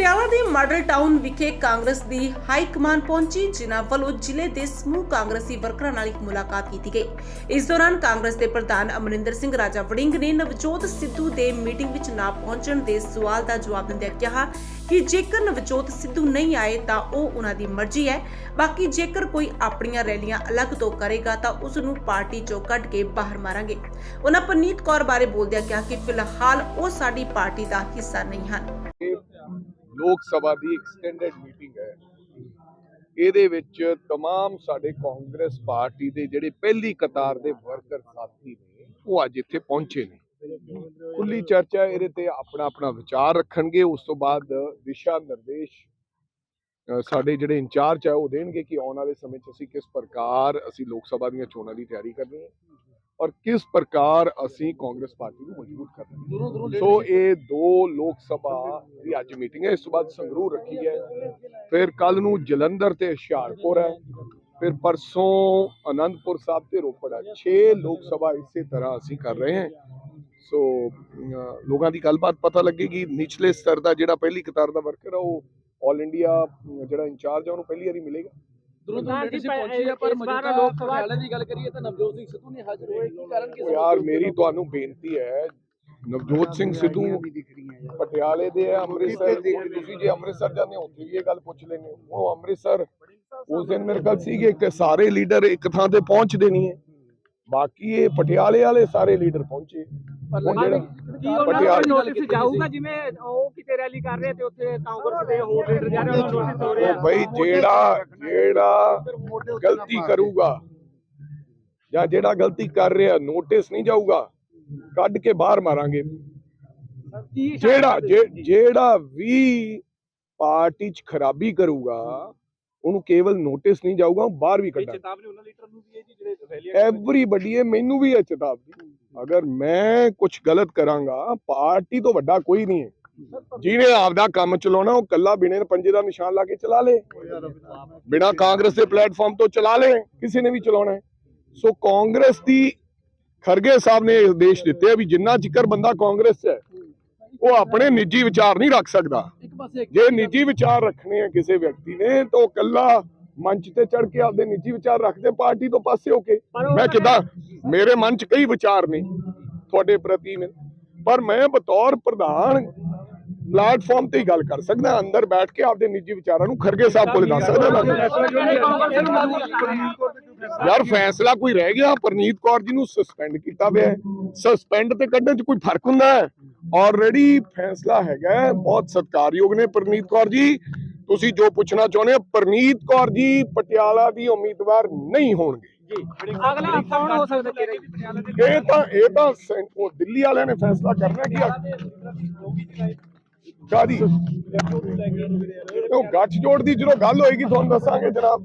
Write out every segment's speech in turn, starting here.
ਪਟਿਆਲਾ ਦੇ model town ਵਿਖੇ ਕਾਂਗਰਸ ਦੀ high command ਪਹੁੰਚੀ, ਜਿਨ੍ਹਾਂ ਵੱਲੋਂ ਜ਼ਿਲ੍ਹੇ ਦੇ ਸਮੂਹ ਕਾਂਗਰਸੀ ਵਰਕਰਾਂ ਨਾਲ ਇੱਕ ਮੁਲਾਕਾਤ ਕੀਤੀ ਗਈ। ਇਸ ਦੌਰਾਨ ਕਾਂਗਰਸ ਦੇ ਪ੍ਰਧਾਨ ਅਮਰਿੰਦਰ ਸਿੰਘ, ਰਾਜਾ ਵੜਿੰਗ ਨੇ ਨਵਜੋਤ ਸਿੱਧੂ ਦੇ ਮੀਟਿੰਗ ਵਿੱਚ ਨਾ ਪਹੁੰਚਣ ਦੇ ਸਵਾਲ ਦਾ ਜਵਾਬ ਦਿੰਦਿਆਂ ਕਿਹਾ ਕਿ ਜੇਕਰ ਨਵਜੋਤ ਸਿੱਧੂ ਨਹੀਂ ਆਏ, ਤਾਂ ਉਹ ਉਹਨਾਂ ਦੀ ਮਰਜ਼ੀ ਹੈ। ਬਾਕੀ ਜੇਕਰ ਕੋਈ ਆਪਣੀਆਂ ਰੈਲੀਆਂ ਅਲੱਗ ਤੋਂ ਕਰੇਗਾ, ਤਾਂ ਉਸ ਨੂੰ ਪਾਰਟੀ ਚੋਂ ਕੱਢ ਕੇ ਬਾਹਰ ਮਾਰਾਂਗੇ। ਉਹਨਾਂ ਪਰਨੀਤ ਕੌਰ ਬਾਰੇ ਬੋਲਦਿਆਂ ਕਿਹਾ ਕਿ ਫਿਲਹਾਲ ਉਹ ਸਾਡੀ ਪਾਰਟੀ ਦਾ ਹਿੱਸਾ ਨਹੀਂ ਹਨ। ਲੋਕ ਸਭਾ ਦੀ ਐਕਸਟੈਂਡਡ ਮੀਟਿੰਗ ਹੈ ਇਹਦੇ ਵਿੱਚ तमाम ਸਾਡੇ ਕਾਂਗਰਸ ਪਾਰਟੀ ਦੇ ਜਿਹੜੇ ਪਹਿਲੀ ਕਤਾਰ ਦੇ ਵਰਕਰ ਸਾਥੀ ਨੇ ਉਹ ਅੱਜ ਇੱਥੇ ਪਹੁੰਚੇ ਨੇ ਖੁੱਲੀ ਚਰਚਾ ਇਹਦੇ ਤੇ ਆਪਣਾ ਆਪਣਾ ਵਿਚਾਰ ਰੱਖਣਗੇ ਉਸ ਤੋਂ ਬਾਅਦ ਦਿਸ਼ਾ ਨਿਰਦੇਸ਼ ਅ, ਸਾਡੇ ਜਿਹੜੇ ਇੰਚਾਰਜ ਹੈ ਉਹ ਦੇਣਗੇ ਕਿ ਆਉਣ ਵਾਲੇ ਸਮੇਂ 'ਚ ਅਸੀਂ ਕਿਸ ਪ੍ਰਕਾਰ ਅਸੀਂ ਲੋਕ ਸਭਾ ਦੀਆਂ ਚੋਣਾਂ ਦੀ ਤਿਆਰੀ ਕਰਨੀ ਹੈ ਔਰ ਕਿਸ ਪ੍ਰਕਾਰ ਅਸੀਂ ਕਾਂਗਰਸ ਪਾਰਟੀ ਨੂੰ ਮਜ਼ਬੂਤ ਕਰਨਾ ਸੋ ਇਹ ਦੋ ਲੋਕ ਸਭਾ ਦੀ ਅੱਜ ਮੀਟਿੰਗ ਹੈ। ਇਸ ਤੋਂ ਬਾਅਦ ਸੰਗਰੂਰ ਰੱਖੀ ਹੈ। ਫਿਰ ਕੱਲ ਨੂੰ ਜਲੰਧਰ ਤੇ ਹੁਸ਼ਿਆਰਪੁਰ ਹੈ। ਫਿਰ ਪਰਸੋਂ ਆਨੰਦਪੁਰ ਸਾਹਿਬ ਤੇ ਰੋਪੜ ਹੈ। 6 ਲੋਕ ਸਭਾ ਇਸੇ ਤਰ੍ਹਾਂ ਅਸੀਂ ਕਰ ਰਹੇ ਹਾਂ। ਸੋ ਲੋਕਾਂ ਦੀ ਗੱਲਬਾਤ ਪਤਾ ਲੱਗੇਗੀ। ਨਿਚਲੇ ਸਤਰ ਦਾ ਜਿਹੜਾ ਪਹਿਲੀ ਕਤਾਰ ਦਾ ਵਰਕਰ ਹੈ ਉਹ ਆਲ ਇੰਡੀਆ ਜਿਹੜਾ ਇੰਚਾਰਜ ਹੈ ਉਹਨੂੰ ਪਹਿਲੀ ਵਾਰੀ ਮਿਲੇਗਾ। ਦੂਰੋਂ ਪ੍ਰਧਾਨ ਦੂਰੋਂ ਜੀ, ਤੁਸੀਂ ਪਹੁੰਚੇ ਆ ਪਰ ਇਸ ਵਾਰ ਮੌਜੂਦਾ ਲੋਕ ਸਭਾ- ਪਟਿਆਲੇ ਦੀ ਗੱਲ ਕਰੀਏ ਤਾਂ ਨਵਜੋਤ ਸਿੰਘ ਸਿੱਧੂ ਨੇ ਹਾਜ਼ਰ ਹੋਏ। ਕੀ ਕਾਰਨ ਕੀ ਉਹ ਯਾਰ ਮੇਰੀ ਤੁਹਾਨੂੰ ਬੇਨਤੀ ਹੈ ਨਵਜੋਤ ਸਿੰਘ ਸਿੱਧੂ ਪਟਿਆਲੇ ਦੇ ਆ ਅੰਮ੍ਰਿਤਸਰ। ਦੇ ਤੁਸੀਂ ਜੇ ਅੰਮ੍ਰਿਤਸਰ ਜਾਂਦੇ ਹੋ ਉੱਥੇ ਵੀ ਇਹ ਗੱਲ ਪੁੱਛ ਲੈਂਦੇ ਹੋ। ਉਹ ਅੰਮ੍ਰਿਤਸਰ ਉਸ ਦਿਨ ਮੇਰੇ ਖਿਆਲ ਸੀਗੇ ਕਿ ਸਾਰੇ ਲੀਡਰ ਇੱਕ ਥਾਂ ਤੇ ਪਹੁੰਚਦੇ ਨਹੀਂ ਹੈ। ਬਾਕੀ ਇਹ ਪਟਿਆਲੇ ਵਾਲੇ ਸਾਰੇ ਲੀਡਰ ਪਹੁੰਚੇ। ਜਿਹੜਾ ਕੀ ਉਹਨਾਂ ਦਾ ਪਟਿਆਲੇ- ਨੋਟਿਸ ਜਾਊਗਾ ਜਿਵੇਂ ਉਹ ਕਿਤੇ ਰੈਲੀ ਕਰ ਰਹੇ ਤੇ ਉੱਥੇ ਕਾਂਗਰਸ ਦੇ ਹੋਰ ਲੀਡਰ ਜਾ ਰਹੇ ਉਹਨਾਂ ਨੂੰ ਨੋਟਿਸ ਹੋ ਰਿਹਾ। ਉਹ ਬਈ ਜਿਹੜਾ ਜਿਹੜਾ ਗਲਤੀ ਕਰੂਗਾ ਜਾਂ ਜਿਹੜਾ ਗਲਤੀ ਕਰ ਰਿਹਾ ਨੋਟਿਸ ਨਹੀਂ ਜਾਊਗਾ ਕੱਢ ਕੇ ਬਾਹਰ ਮਾਰਾਂਗੇ। ਜਿਹੜਾ ਜਿਹੜਾ ਵੀ ਪਾਰਟੀ 'ਚ ਖਰਾਬੀ ਕਰੂਗਾ ਉਹਨੂੰ ਕੇਵਲ ਨੋਟਿਸ ਨਹੀਂ ਜਾਊਗਾ ਉਹ ਬਾਹਰ ਵੀ ਕੱਢਾਂਗੇ। ਚੇਤਾਵਨੀ ਉਹਨਾਂ ਲੀਡਰ ਨੂੰ ਵੀ ਹੈ ਜੀ ਜਿਹੜੇ ਰੈਲੀ ਐਵਰੀਬਡੀ ਇਹ ਮੈਨੂੰ ਵੀ ਹੈ ਚੇਤਾਵਨੀ। ਅਗਰ ਮੈਂ ਕੁਝ ਗਲਤ ਕਰਾਂਗਾ ਪਾਰਟੀ ਤੋਂ ਵੱਡਾ ਕੋਈ ਨਹੀਂ ਹੈ। ਜਿਹਨੇ ਆਪਦਾ ਕੰਮ ਚਲਾਉਣਾ ਉਹ ਕੱਲਾ ਬਿਨੇ ਪੰਜੇ ਦਾ ਨਿਸ਼ਾਨ ਲਾ ਕੇ ਚਲਾ ਲੇ। ਬਿਨਾ ਕਾਂਗਰਸ ਦੇ ਪਲੇਟਫਾਰਮ ਤੋਂ ਚਲਾ ਲੇ ਕਿਸੇ ਨੇ ਵੀ ਚਲਾਉਣਾ ਹੈ। ਸੋ ਕਾਂਗਰਸ ਦੀ ਖਰਗੇ ਸਾਹਿਬ ਨੇ ਆਦੇਸ਼ ਦਿੱਤੇ ਆ ਵੀ ਜਿੰਨਾ ਚਿਕਰ ਬੰਦਾ ਕਾਂਗਰਸ 'ਚ ਹੈ ਉਹ ਆਪਣੇ ਨਿੱਜੀ ਵਿਚਾਰ ਨਹੀਂ ਰੱਖ ਸਕਦਾ। ਪਾਸੇ ਜੇ ਨਿੱਜੀ ਵਿਚਾਰ ਰੱਖਣੇ ਆ ਕਿਸੇ ਵਿਅਕਤੀ ਨੇ ਤਾਂ ਉਹ ਕੱਲਾ ਮੰਚ ਤੇ ਚੜ ਕੇ ਆਪਦੇ ਨਿੱਜੀ ਵਿਚਾਰ ਰੱਖਦੇ ਪਾਰਟੀ ਤੋਂ ਪਾਸੇ ਹੋ ਕੇ ਮੈਂ ਕਿਦਾਂ ਮੇਰੇ ਮਨ 'ਚ ਕਈ ਵਿਚਾਰ ਨੇ ਤੁਹਾਡੇ ਪ੍ਰਤੀ ਪਰ ਮੈਂ ਬਤੌਰ ਪ੍ਰਧਾਨ ਪਲੇਟਫਾਰਮ ਤੇ ਹੀ ਗੱਲ ਕਰ ਸਕਦਾ ਅੰਦਰ ਬੈਠ ਕੇ ਆਪਦੇ ਨਿੱਜੀ ਵਿਚਾਰਾਂ ਨੂੰ ਖਰਗੇ ਸਾਹਿਬ ਕੋਲ ਦੱਸ ਸਕਦਾ ਯਾਰ ਫੈਸਲਾ ਕੋਈ ਰਹਿ ਗਿਆ ਪਰਨੀਤ ਕੌਰ ਜੀ ਨੂੰ ਸਸਪੈਂਡ ਕੀਤਾ ਪਿਆ ਸਸਪੈਂਡ ਤੇ ਕੱਢਣ 'ਚ ਕੋਈ ਫ਼ਰਕ ਹੁੰਦਾ ਹੈ? ਆਲਰੇਡੀ ਫੈਸਲਾ ਹੈਗਾ ਬਹੁਤ ਸਤਿਕਾਰਯੋਗ ਨੇ ਪਰਨੀਤ ਕੌਰ ਜੀ। ਤੁਸੀਂ ਜੋ ਪੁੱਛਣਾ ਚਾਹੁੰਦੇ ਹੋ ਪਰਨੀਤ ਕੌਰ ਜੀ ਪਟਿਆਲਾ ਦੀ ਉਮੀਦਵਾਰ ਨਹੀਂ ਹੋਣਗੇ। ਅਗਲਾ ਕੌਣ ਹੋ ਸਕਦਾ ਤੇਰੇ ਇਹ ਤਾਂ ਇਹ ਤਾਂ ਉਹ ਦਿੱਲੀ ਵਾਲਿਆਂ ਨੇ ਫੈਸਲਾ ਕਰਨਾ ਕਿ ਕਾਦੀ? ਉਹ ਗੱਠ ਜੋੜ ਦੀ ਜਦੋਂ ਗੱਲ ਹੋਏਗੀ ਤੁਹਾਨੂੰ ਦੱਸਾਂਗੇ ਜਨਾਬ।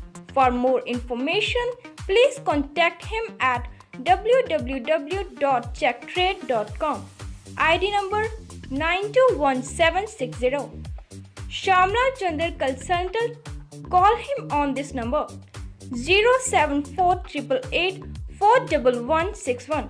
For more information, please contact him at www.checktrade.com. ID number 921760. Shamla Chandar Consultant. Call him on this number 07488 41161.